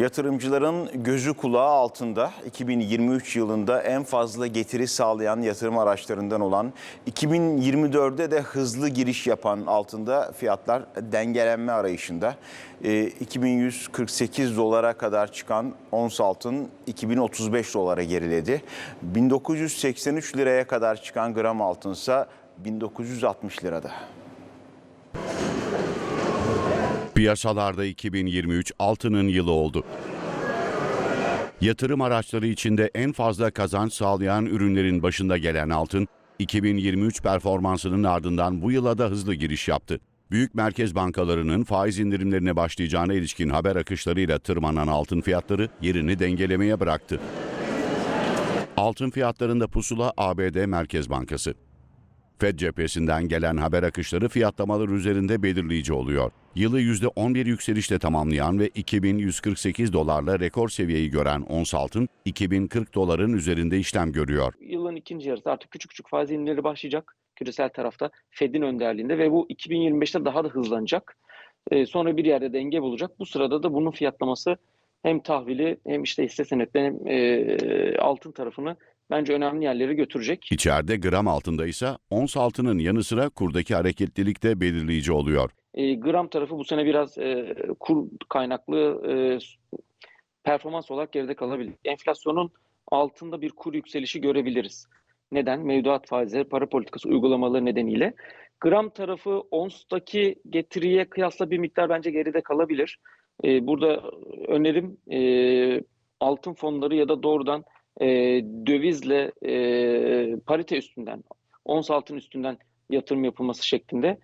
Yatırımcıların gözü kulağı altında 2023 yılında en fazla getiri sağlayan yatırım araçlarından olan 2024'de de hızlı giriş yapan altında fiyatlar dengelenme arayışında. Ee, 2148 dolara kadar çıkan ons altın 2035 dolara geriledi. 1983 liraya kadar çıkan gram altınsa 1960 lirada. Piyasalarda 2023 altının yılı oldu. Yatırım araçları içinde en fazla kazanç sağlayan ürünlerin başında gelen altın, 2023 performansının ardından bu yıla da hızlı giriş yaptı. Büyük merkez bankalarının faiz indirimlerine başlayacağına ilişkin haber akışlarıyla tırmanan altın fiyatları yerini dengelemeye bıraktı. Altın fiyatlarında pusula ABD Merkez Bankası. Fed cephesinden gelen haber akışları fiyatlamalar üzerinde belirleyici oluyor. Yılı %11 yükselişle tamamlayan ve 2148 dolarla rekor seviyeyi gören ons altın 2040 doların üzerinde işlem görüyor. yılın ikinci yarısı artık küçük küçük faiz indirimleri başlayacak küresel tarafta Fed'in önderliğinde ve bu 2025'te daha da hızlanacak. Ee, sonra bir yerde denge bulacak. Bu sırada da bunun fiyatlaması hem tahvili hem işte hisse senetleri hem e, altın tarafını bence önemli yerlere götürecek. İçeride gram altında ise ons altının yanı sıra kurdaki hareketlilik de belirleyici oluyor. E, gram tarafı bu sene biraz e, kur kaynaklı e, performans olarak geride kalabilir. Enflasyonun altında bir kur yükselişi görebiliriz. Neden? Mevduat faizleri, para politikası uygulamaları nedeniyle. Gram tarafı onstaki getiriye kıyasla bir miktar bence geride kalabilir. E, burada önerim e, altın fonları ya da doğrudan e, dövizle e, parite üstünden, ons altın üstünden yatırım yapılması şeklinde.